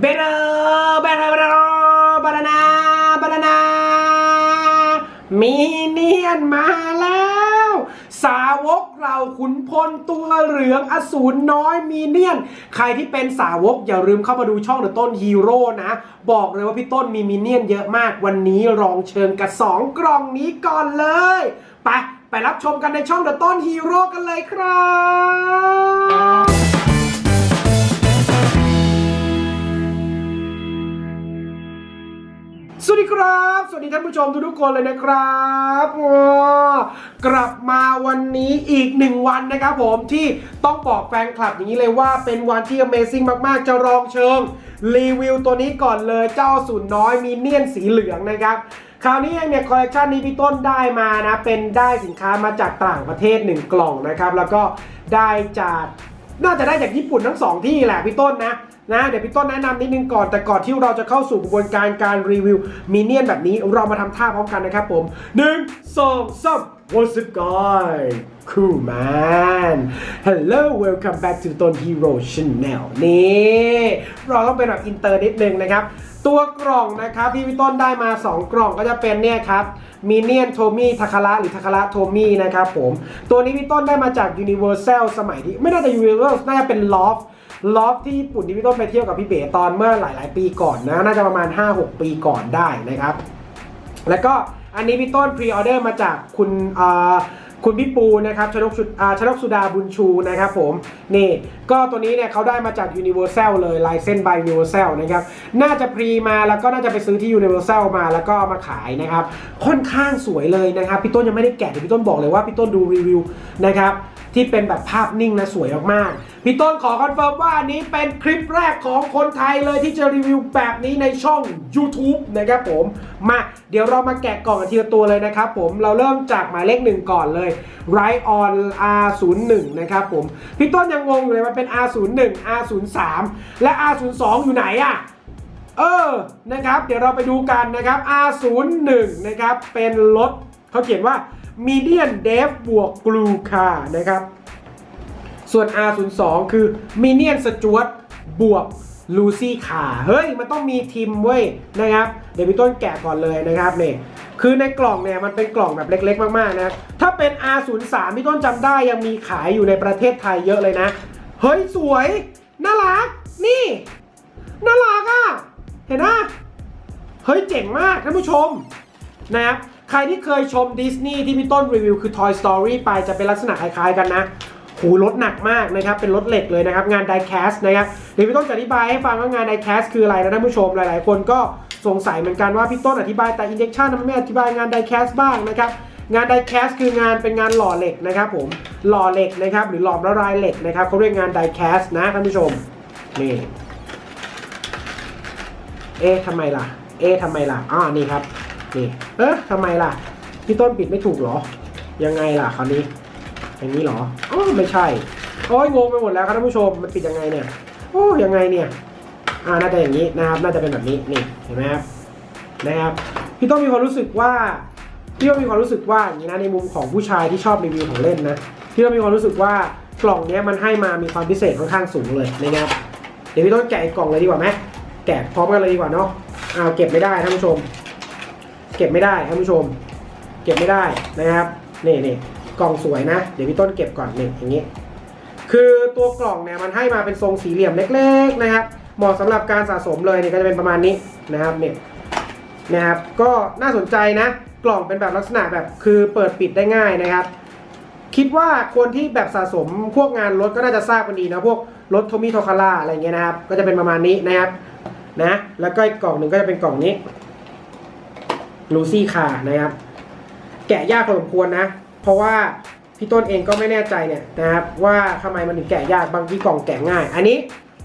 เบเรเบเรเบเรบานานาบานานามีเนียนมาแล้ว สาวกเราขุนพลตัวเหลืองอสูรน้อยมีเนียน ใครที่เป็นสาวกอย่าลืมเข้ามาดูช่องเดอะต้นฮีโร่นะ บอกเลยว่าพี่ต้นมีมีเนียนเยอะมากวันนี้ลองเชิญกับสองกล่องนี้ก่อนเลย ไป ไปรับชมกันในช่องเดอะต้นฮีโร่กันเลยครับ ครับ สวัสดีท่านผู้ชมทุกๆคนเลยนะครับกลับมาวันนี้อีกหนึ่งวันนะครับผมที่ต้องบอกแฟนคลับอย่างนี้เลยว่าเป็นวันที่ Amazing มากๆ จะรองเชิง รีวิวตัวนี้ก่อนเลยเจ้าสูนน้อยมีเนียนสีเหลืองนะครับคราวนี้เองเนี่ยคอลเลคชันนี้พี่ต้นได้มานะ เป็นได้สินค้ามาจากต่างประเทศ 1 กล่องนะครับ แล้วก็ได้จากน่าจะได้จากญี่ปุ่นทั้งสองที่แหละพี่ต้นนะ นะเดี๋ยวพี่ต้นแนะนำนิดนึงก่อนแต่ก่อนที่เราจะเข้าสู่กระบวนการการรีวิวมินเนี่ยนแบบนี้เรามาทำท่าพร้อมกันนะครับผม 1 2 3 What's up guys cool man Hello welcome back to ต้น Hero Channel นี่เราต้องเป็นแบบอินเตอร์นิดนึงนะครับ ตัวกล่องนะครับที่พี่ต้นได้มา 2 กล่องก็จะเป็นเนี่ยครับมิเนียนโทมี่ทาคาระหรือทาคาระโทมี่นะครับผม ตัวนี้พี่ต้นได้มาจาก Universal สมัยที่ไม่น่าจะ Universal น่าจะเป็น Loft ลอฟที่ญี่ปุ่นที่พี่ต้นไปเที่ยวกับพี่เบ๋ตอนเมื่อหลาย ๆ ปีก่อนนะ น่าจะประมาณ 5-6 ปีก่อนได้นะครับ แล้วก็อันนี้พี่ต้นพรีออเดอร์มาจากคุณคุณพี่ปูนะครับชนกสุดชนกสุดาบุญชูนะครับผมนี่ก็ตัวนี้เนี่ยเขาได้มาจาก Universal เลยลายเส้น by Universal นะครับน่าจะพรีมาแล้วก็น่าจะไปซื้อที่ Universal มาแล้วก็มาขายนะครับ ค่อนข้างสวยเลยนะครับ พี่ต้นยังไม่ได้แกะแต่พี่ต้นบอกเลยว่าพี่ต้นดูรีวิวนะครับ ที่เป็นแบบภาพนิ่งนะสวยมากๆพี่ต้นขอคอนเฟิร์มว่านี้เป็นคลิปแรกของคนไทยเลยที่จะรีวิวแบบนี้ในช่อง YouTube นะครับผม มาเดี๋ยวเรามาแกะกล่องกันทีละตัวเลยนะครับผมเราเริ่มจากหมายเลขหนึ่งก่อนเลย Right on R01 นะครับผม พี่ต้นยังงงอยู่เลยมันเป็น R01 R03 และ R02 อยู่ไหนอะเออ นะครับ เดี๋ยวเราไปดูกันนะครับ R01 นะครับ เป็นรถเขาเขียนว่า Median Dev บวก Glue Car นะครับ ส่วน R02 คือ Minion Stuart บวก Lucy Car เฮ้ย มันต้องมีทีมเว้ยนะครับ เดี๋ยวพี่ต้นแกะก่อนเลยนะครับเนี่ยคือในกล่องเนี่ยมันเป็นกล่องแบบเล็กๆ มากๆนะ ถ้าเป็น R03 พี่ต้นจำได้ยังมีขายอยู่ในประเทศไทยเยอะเลยนะ เฮ้ย สวย น่ารัก นี่ น่ารักอะ เห็นไหมเฮ้ย เจ๋งมากท่านผู้ชมนะครับ ใครที่เคยชมดิสนีย์ที่พี่ต้นรีวิวคือ Toy Story ไปจะเป็นลักษณะคล้ายๆกันนะหูรถหนักมากนะครับ เป็นรถเหล็กเลยนะครับ งานไดแคสนะครับเดี๋ยวพี่ต้นจะอธิบายให้ฟังว่างานไดแคสคืออะไรนะท่านผู้ชมหลายๆ คนก็สงสัยเหมือนกันว่าพี่ต้นอธิบายแต่ injection มันไม่อธิบายงานไดแคสบ้างนะครับงานไดแคสคืองานเป็นงานหล่อเหล็กนะครับผมหล่อเหล็กนะครับหรือหลอมละลายเหล็กนะครับเขาเรียกงานไดแคสนะท่านผู้ชมนี่เอ๊ะทำไมล่ะ เอ๊ะทำไมล่ะอ่านี่ครับ นี่เอ๊ะทำไมล่ะ พี่ต้นปิดไม่ถูกเหรอ ยังไงล่ะคราวนี้ อย่างนี้เหรออ๋อไม่ใช่โอ้ยงงไปหมดแล้วครับท่านผู้ชมมันปิดยังไงเนี่ยโอ้ยังไงเนี่ยอ่าน่าจะอย่างนี้นะครับน่าจะเป็นแบบนี้นี่เห็นไหมครับนะครับพี่ต้นมีความรู้สึกว่าพี่ต้นมีความรู้สึกว่าอย่างนี้นะในมุมของผู้ชายที่ชอบรีวิวของเล่นนะพี่ต้นมีความรู้สึกว่ากล่องนี้มันให้มามีความพิเศษค่อนข้างสูงเลยนะครับเดี๋ยวพี่ต้นแกะกล่องเลยดีกว่าไหมแกะพร้อมกันเลยดีกว่าเนาะอ้าเก็บไม่ได้ท่านผู้ชม เก็บไม่ได้ท่านผู้ชม เก็บไม่ได้นะครับนี่นี่กล่องสวยนะ เดี๋ยวพี่ต้นเก็บก่อนนี่อย่างนี้ คือตัวกล่องเนี่ยมันให้มาเป็นทรงสี่เหลี่ยมเล็ก ๆนะครับ เหมาะสำหรับการสะสมเลยเนี่ก็จะเป็นประมาณนี้นะครับเนี่ยนะครับก็น่าสนใจนะ กล่องเป็นแบบลักษณะแบบคือเปิดปิดได้ง่ายนะครับ คิดว่าคนที่แบบสะสมพวกงานรถก็น่าจะทราบกันดีนะพวกรถโทมิโทคาร่าอะไรเงี้ยนะครับ ก็จะเป็นประมาณนี้นะครับนะแล้วก็อีกกล่องหนึ่งก็จะเป็นกล่องนี้ ลูซี่คานะครับ แกะยากพอสมควรนะ เพราะว่าพี่ต้นเองก็ไม่แน่ใจเนี่ยนะครับว่าทำไมมันถึงแกะยากบางทีกล่องแกะง่าย อันนี้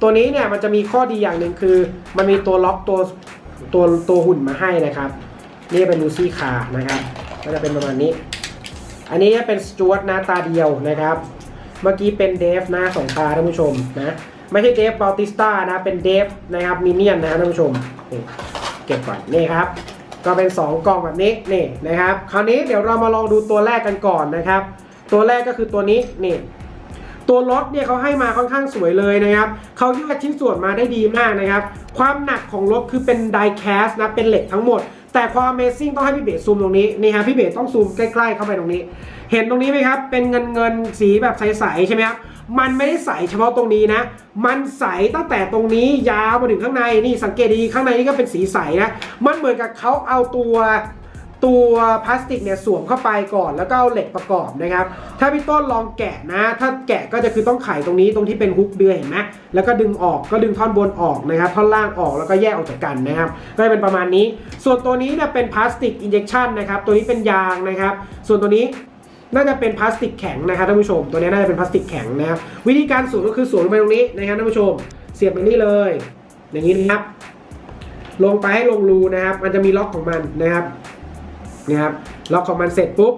ตัวนี้เนี่ยมันจะมีข้อดีอย่างหนึ่งคือ มันมีตัวล็อกตัวตัวตัวหุ่นมาให้นะครับ นี่เป็นลูซี่คานะครับก็จะเป็นประมาณนี้ อันนี้เป็นสจวตนะตาเดียวนะครับ เมื่อกี้เป็นเดฟนะสองตาท่านผู้ชมนะไม่ใช่เดฟบอลติสตานะเป็นเดฟนะครับมินเนี่ยนนะท่านผู้ชมเก็บก่อนนี่ครับ ก็เป็น 2 กล่องแบบนี้นี่นะครับคราวนี้เดี๋ยวเรามาลองดูตัวแรกกันก่อนนะครับ ตัวแรกก็คือตัวนี้นี่ตัวรถเนี่ยเขาให้มาค่อนข้างสวยเลยนะครับเขาแยกชิ้นส่วนมาได้ดีมากนะครับ ความหนักของรถคือเป็นไดแคสนะเป็นเหล็กทั้งหมด แต่ความ Amazing ต้องให้พี่เบสซูมตรงนี้นี่ฮะพี่เบสต้องซูมใกล้ ๆ เข้าไปตรงนี้ เห็นตรงนี้ไหมครับ เป็นเงินเงินสีแบบใสๆใช่ไหมครับ มันไม่ได้ใสเฉพาะตรงนี้นะ มันใสตั้งแต่ตรงนี้ยาวมาถึงข้างในนี่สังเกตดีข้างในนี่ก็เป็นสีใสนะ มันเหมือนกับเขาเอาตัวตัวพลาสติกเนี่ยสวมเข้าไปก่อนแล้วก็เอาเหล็กประกอบนะครับ ถ้าพี่ต้นลองแกะนะ ถ้าแกะก็จะคือต้องไขตรงนี้ตรงที่เป็นฮุกเดือยเห็นไหมแล้วก็ดึงออกก็ดึงท่อนบนออกนะครับ ท่อนล่างออกแล้วก็แยกออกจากกันนะครับ ก็จะเป็นประมาณนี้ ส่วนตัวนี้เนี่ยเป็นพลาสติกอินเจคชันนะครับ ตัวนี้เป็นยางนะครับ ส่วนตัวนี้ น่าจะเป็นพลาสติกแข็งนะครับท่านผู้ชม ตัวนี้น่าจะเป็นพลาสติกแข็งนะครับวิธีการสวมก็คือสวมลงไปตรงนี้นะครับท่านผู้ชม เสียบไปนี่เลย อย่างนี้นะครับ ลงไปให้ลงรูนะครับ มันจะมีล็อกของมันนะครับนี่ครับล็อกของมันเสร็จปุ๊บ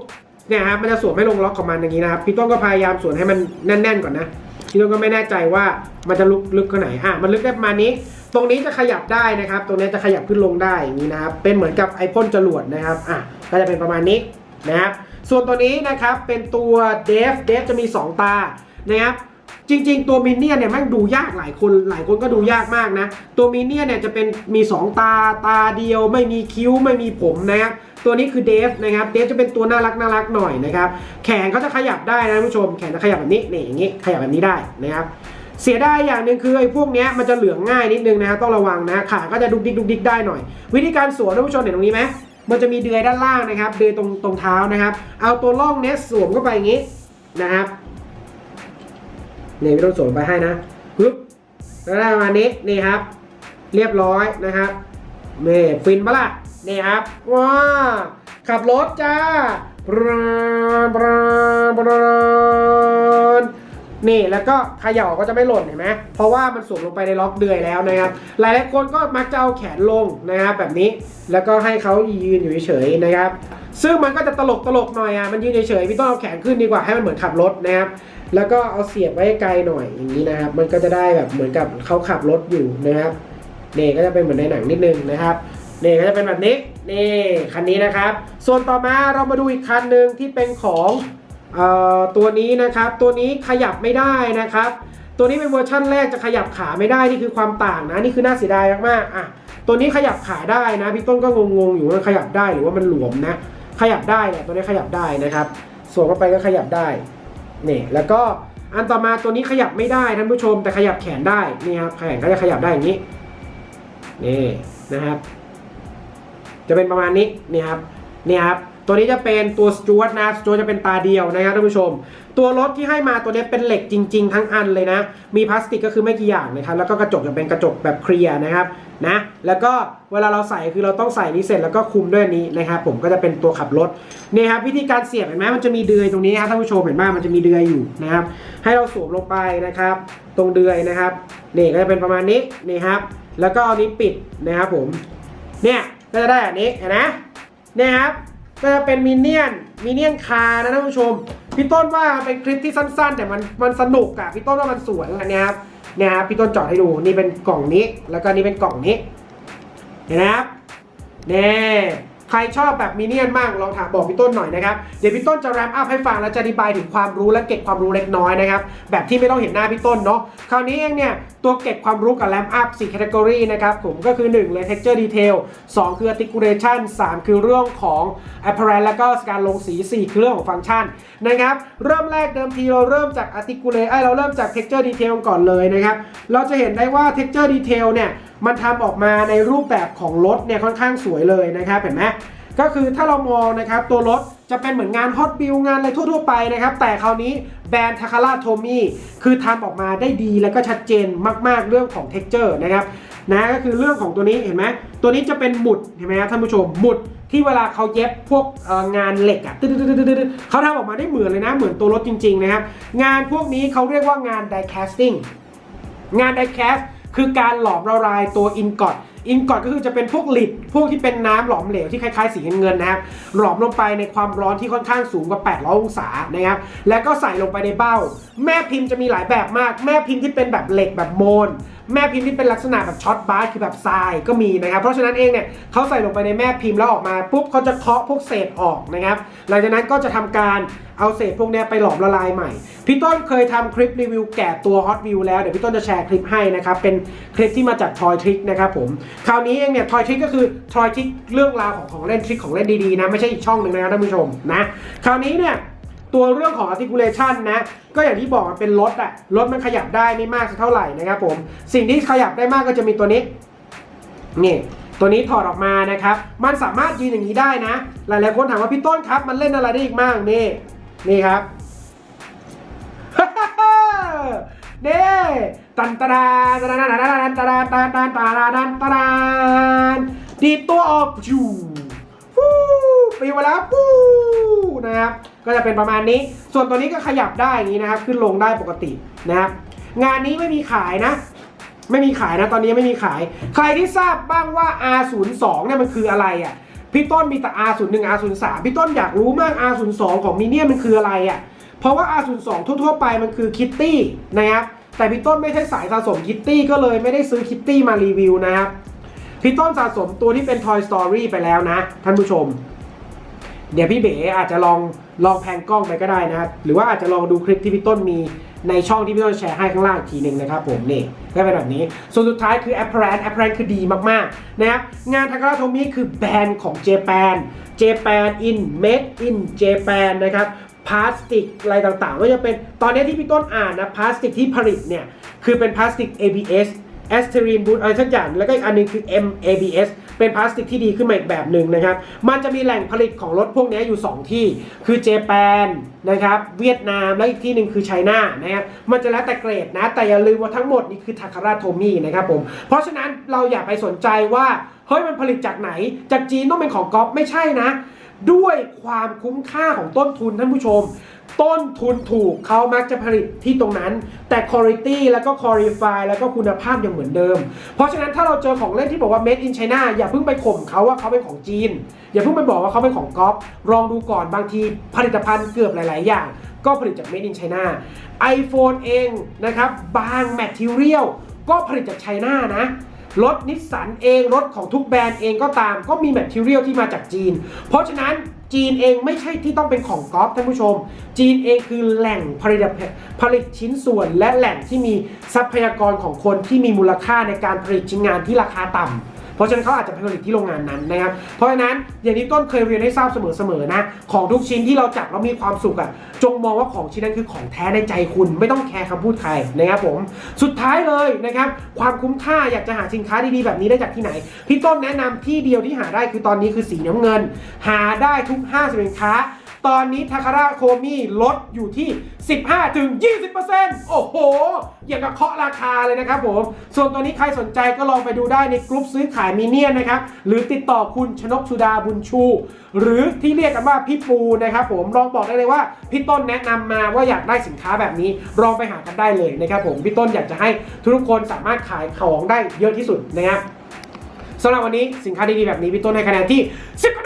เนี่ยครับมันจะสวมให้ลงล็อกของมันอย่างนี้นะครับพี่ต้นก็พยายามสวมให้มันแน่น ๆ ก่อนนะพี่ต้นก็ไม่แน่ใจว่ามันจะลึกลึกขนาดไหนอะมันลึกได้ประมาณนี้ ตรงนี้จะขยับได้นะครับ ตรงนี้จะขยับขึ้นลงได้อย่างนี้นะครับเป็นเหมือนกับไอพ่นจรวดนะครับอะก็จะเป็นประมาณนี้นะครับ ส่วนตัวนี้นะครับเป็นตัวเดฟเดฟจะมี 2 ตานะครับจริง ๆ ตัวมินเนี่ยเนี่ยแม่งดูยากหลายคนหลายคนก็ดูยากมากนะ ตัวมินเนี่ยเนี่ยจะเป็นมี 2 ตาตาเดียว ไม่มีคิ้วไม่มีผมนะครับตัวนี้คือเดฟนะครับเดฟจะเป็นตัวน่ารักน่ารักหน่อยนะครับแขนเขาจะขยับได้นะผู้ชมแขนจะขยับแบบนี้นี่อย่างนี้ขยับแบบนี้ได้นะครับเสียได้อย่างหนึ่งคือไอ้พวกเนี้ยมันจะเหลืองง่ายนิดนึงนะครับต้องระวังนะขาก็จะดุกดิกดุกดิกได้หน่อย วิธีการสวมท่านผู้ชมเห็นตรงนี้ไหม มันจะมีเดือยด้านล่างนะครับ เดือยตรงตรงเท้านะครับ เอาตัวล่องเนี้ยสวมเข้าไปอย่างนี้นะครับนี่พี่ต้องสวมไปให้นะปึ๊บแล้วได้ประมาณนี้นี่ครับ เรียบร้อยนะครับนี่ฟินปะล่ะนี่ครับว้าขับรถจ้าบรานบรานบราน นี่แล้วก็เขย่าก็จะไม่หล่นเห็นไหมเพราะว่ามันสวมลงไปในล็อกเดือยแล้วนะครับ หลายหลายคนก็มักจะเอาแขนลงนะครับแบบนี้แล้วก็ให้เขายืนอยู่เฉยๆนะครับ ซึ่งมันก็จะตลกตลกๆหน่อยอะมันยืนเฉยๆพี่ต้องเอาแขนขึ้นดีกว่าให้มันเหมือนขับรถนะครับแล้วก็เอาเสียบไว้ไกลหน่อยอย่างนี้นะครับ มันก็จะได้แบบเหมือนกับเขาขับรถอยู่นะครับเนี่ก็จะเป็นเหมือนในหนังนิดนึงนะครับเนี่ก็จะเป็นแบบนี้นี่คันนี้นะครับ ส่วนต่อมาเรามาดูอีกคันหนึ่งที่เป็นของ ตัวนี้นะครับตัวนี้ขยับไม่ได้นะครับ ตัวนี้เป็นเวอร์ชั่นแรกจะขยับขาไม่ได้นี่คือความต่างนะนี่คือน่าเสียดายมากๆอะตัวนี้ขยับขาได้นะพี่ต้นก็งงๆอยู่ว่าขยับได้หรือว่ามันหลวมนะ ขยับได้เนี่ยตัวนี้ขยับได้นะครับสวมเข้าไปก็ขยับได้นี่แล้วก็อันต่อมาตัวนี้ขยับไม่ได้ท่านผู้ชม แต่ขยับแขนได้นี่ครับแขนก็จะขยับได้อย่างนี้นี่นะครับ จะเป็นประมาณนี้นี่ครับนี่ครับ ตัวนี้จะเป็นตัวสจวตนะสจวตจะเป็นตาเดียวนะครับท่านผู้ชม ตัวรถที่ให้มาตัวนี้เป็นเหล็กจริง ๆ ทั้งอันเลยนะ มีพลาสติกก็คือไม่กี่อย่างนะครับแล้วก็กระจกจะเป็นกระจกแบบเคลียร์นะครับนะแล้วก็เวลาเราใส่คือเราต้องใส่นี้เสร็จแล้วก็คุมด้วยนี้นะครับผมก็จะเป็นตัวขับรถนี่ครับวิธีการเสียบเห็นไหมมันจะมีเดือยตรงนี้ครับท่านผู้ชมเห็นไหมมันจะมีเดือยอยู่นะครับ ให้เราสวมลงไปนะครับ ตรงเดือยนะครับนี่ก็จะเป็นประมาณนี้นี่ครับ แล้วก็อานี้ปิดนะครับผมเนี่ยก็จะได้อันนี้เห็นไหมเนี่ยครับ ก็จะเป็นมินเนี่ยนมินเนี่ยนคาร์นะท่านผู้ชม พี่ต้นว่าเป็นคลิปที่สั้นๆ แต่มันมันสนุกอะพี่ต้นว่ามันสวยอันเนี้ยครับเนี่ยครับพี่ต้นจอดให้ดูนี่เป็นกล่องนี้ แล้วก็นี่เป็นกล่องนี้เห็นไหมครับเนี่ย ใครชอบแบบมินเนี่ยนมากลองถามบอกพี่ต้นหน่อยนะครับเดี๋ยวพี่ต้นจะแรปอัพให้ฟังแล้วจะอธิบายถึงความรู้และเก็บความรู้เล็กน้อยนะครับแบบที่ไม่ต้องเห็นหน้าพี่ต้นเนาะคราวนี้เองเนี่ยตัวเก็บความรู้กับแรปอัพ4 category นะครับผมก็คือ 1 เลย texture detail 2 คือ articulation 3 คือเรื่องของ apparel แล้วก็การลงสี 4 คือเรื่องของฟังก์ชันนะครับเริ่มแรกเดิมทีเราเริ่มจาก articulate เราเริ่มจาก texture detail ก่อนเลยนะครับเราจะเห็นได้ว่า texture detail เนี่ยมันทำออกมาในรูปแบบของรถเนี่ยค่อนข้างสวยเลยนะครับเห็นไหม ก็คือถ้าเรามองนะครับตัวรถจะเป็นเหมือนงานฮอตบิลงานอะไรทั่ว ๆ ไปนะครับ แต่คราวนี้แบรนด์ทาคาร่าโทมี่คือทำออกมาได้ดีแล้วก็ชัดเจนมากๆเรื่องของ t e x t อร์นะครับนะก็คือเรื่องของตัวนี้เห็นไหมตัวนี้จะเป็นหมุดเห็นไหมครับท่านผู้ชมหมุดที่เวลาเขาเย็บพวกงานเหล็กอะตึ๊ดๆๆๆเขาทำออกมาได้เหมือนเลยนะ เหมือนตัวรถจริง ๆ นะครับ งานพวกนี้เขาเรียกว่างาน die casting งาน die cast คือการหลอมละลายตัวอินกอต อินกอตก็คือจะเป็นพวกหลิดพวกที่เป็นน้ำหลอมเหลวที่คล้ายๆสีเงินนะครับหลอมลงไปในความร้อนที่ค่อนข้างสูงกว่า 800 องศานะครับแล้วก็ใส่ลงไปในเบ้า แม่พิมพ์จะมีหลายแบบมาก แม่พิมพ์ที่เป็นแบบเหล็กแบบโมน แม่พิมพ์ที่เป็นลักษณะแบบช็อตบาร์คือแบบทรายก็มีนะครับ เพราะฉะนั้นเองเนี่ยเขาใส่ลงไปในแม่พิมพ์แล้วออกมาปุ๊บเขาจะเคาะพวกเศษออกนะครับ หลังจากนั้นก็จะทำการเอาเศษพวกนี้ไปหลอมละลายใหม่ พี่ต้นเคยทำคลิปรีวิวแกะตัว Hot View แล้ว เดี๋ยวพี่ต้นจะแชร์คลิปให้นะครับ เป็นคลิปที่มาจาก Toy Trick นะครับผม คราวนี้เองเนี่ย Toy Trick ก็คือ Toy Trick เรื่องราวของของเล่นทริคของเล่นดีๆนะ ไม่ใช่อีกช่องหนึ่งนะครับท่านผู้ชมนะ คราวนี้เนี่ย ตัวเรื่องของ articulation นะ ก็อย่างที่บอกเป็นรถอะรถมันขยับได้ไม่มากสักเท่าไหร่นะครับผม สิ่งที่ขยับได้มากก็จะมีตัวนี้ นี่ตัวนี้ถอดออกมานะครับ มันสามารถยืนอย่างนี้ได้นะ หลายๆคนถามว่าพี่ต้นครับ มันเล่นอะไรได้อีกบ้างนี่ นี่ครับนี่ตันตะดาตันตะดาตันตะดาตันตะดาตันตะดาตันตะดาตันตะดาดีดตัวออกจูฟู ปีมาแล้วฟูนะครับก็จะเป็นประมาณนี้ ส่วนตัวนี้ก็ขยับได้อย่างนี้นะครับ ขึ้นลงได้ปกตินะครับงานนี้ไม่มีขายนะ ไม่มีขายนะตอนนี้ไม่มีขาย ใครที่ทราบบ้างว่า R02 เนี่ยมันคืออะไรอะพี่ต้นมีแต่ R01 R03 พี่ต้นอยากรู้มาก R02 ของมิเนียมันคืออะไรอะเพราะว่า R02 ทั่วๆไปมันคือคิตตี้นะครับแต่พี่ต้นไม่ใช่สายสะสมคิตตี้ก็เลยไม่ได้ซื้อคิตตี้มารีวิวนะครับพี่ต้นสะสมตัวที่เป็น Toy Story ไปแล้วนะ ท่านผู้ชม เดี๋ยวพี่เบ๋อาจจะลองลองแพนกล้องไปก็ได้นะครับ หรือว่าอาจจะลองดูคลิปที่พี่ต้นมีในช่องที่พี่ต้นแชร์ให้ข้างล่างอีกทีหนึ่งนะครับผมนี่ก็เป็นแบบนี้ ส่วนสุดท้ายคือ a p p a r a n a p p a r a n คือดีมากๆนะครับงานทาการาโทมิคือแบรนด์ของเจแปนเจแปน in made in Japan นะครับพลาสติกอะไรต่างๆก็จะเป็นตอนนี้ที่พี่ต้นอ่านนะพลาสติกที่ผลิตเนี่ย คือเป็นพลาสติก ABS แอสเทรีนบูทอะไรสักอย่างแล้วก็อีกอันหนึงคือ MABS เป็นพลาสติกที่ดีขึ้นมาอีกแบบหนึ่งนะครับ มันจะมีแหล่งผลิตของรถพวกนี้อยู่ 2 ที่ คือเจแปนนะครับ เวียดนาม และอีกที่หนึ่งคือไชน่านะครับ มันจะแล้วแต่เกรดนะ แต่อย่าลืมว่าทั้งหมดนี่คือทาคาราโทมินะครับผม เพราะฉะนั้นเราอย่าไปสนใจว่าเฮ้ยมันผลิตจากไหน จากจีนต้องเป็นของก๊อปไม่ใช่นะ ด้วยความคุ้มค่าของต้นทุนท่านผู้ชม ต้นทุนถูกเขามักจะผลิตที่ตรงนั้น แต่คุณภาพแล้วก็คุณภาพแล้วก็คุณภาพยังเหมือนเดิม เพราะฉะนั้นถ้าเราเจอของเล่นที่บอกว่า made in China อย่าเพิ่งไปข่มเขาว่าเขาเป็นของจีน อย่าเพิ่งไปบอกว่าเขาเป็นของก๊อปลองดูก่อนบางทีผลิตภัณฑ์เกือบหลาย ๆ อย่าง ก็ผลิตจาก made in China iPhone เองนะครับบาง material ก็ผลิตจากไชน่านะ รถนิสสันเองรถของทุกแบรนด์เองก็ตาม ก็มีแมทเทียลที่มาจากจีน เพราะฉะนั้นจีนเองไม่ใช่ที่ต้องเป็นของกอล์ฟท่านผู้ชม จีนเองคือแหล่งผลิตผลิตชิ้นส่วนและแหล่งที่มีทรัพยากรของคนที่มีมูลค่าในการผลิตชิ้นงานที่ราคาต่ำ เพราะฉะนั้นเขาอาจจะผลิตที่โรงงานนั้นนะครับเพราะฉะนั้นอย่างที่ต้นเคยเรียนให้ทราบเสมอๆนะของทุกชิ้นที่เราจับแล้วมีความสุขอะจงมองว่าของชิ้นนั้นคือของแท้ในใจคุณไม่ต้องแคร์คำพูดใครนะครับผมสุดท้ายเลยนะครับความคุ้มค่าอยากจะหาสินค้าดีๆแบบนี้ได้จากที่ไหน พี่ต้นแนะนำที่เดียวที่หาได้คือตอนนี้คือสีน้ำเงิน หาได้ทุกห้างสินค้า ตอนนี้ทาคาร่าโคมี่ลดอยู่ที่ 15-20%โอ้โห อย่างกับเคาะราคาเลยนะครับผม ส่วนตัวนี้ใครสนใจก็ลองไปดูได้ในกลุ่มซื้อขายมีเนียนนะครับ หรือติดต่อคุณชนกสุดาบุญชู หรือที่เรียกกันว่าพี่ปูนะครับผม ลองบอกได้เลยว่าพี่ต้นแนะนำมาว่าอยากได้สินค้าแบบนี้ ลองไปหากันได้เลยนะครับผม พี่ต้นอยากจะให้ทุกคนสามารถขายของได้เยอะที่สุดนะครับสำหรับวันนี้สินค้าดีๆแบบนี้พี่ต้นให้คะแนนที่ 10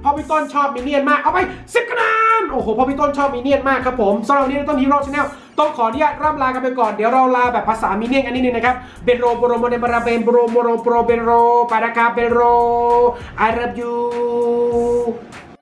เพราะพี่ต้นชอบมินเนี่ยนมาก เอาไป 10คะแนน โอ้โหเพราะพี่ต้นชอบมินเนี่ยนมากครับผมสำหรับวันนี้ต้นฮีโร่ชาแนลต้องขออนุญาตร่ำลากันไปก่อน เดี๋ยวเราลาแบบภาษามินเนี่ยนกันนิดนึงนะครับ เบนโรโบโรโมเดบราเบนโบโรโมโรโปรเบนโรปารากาเบนโร I love you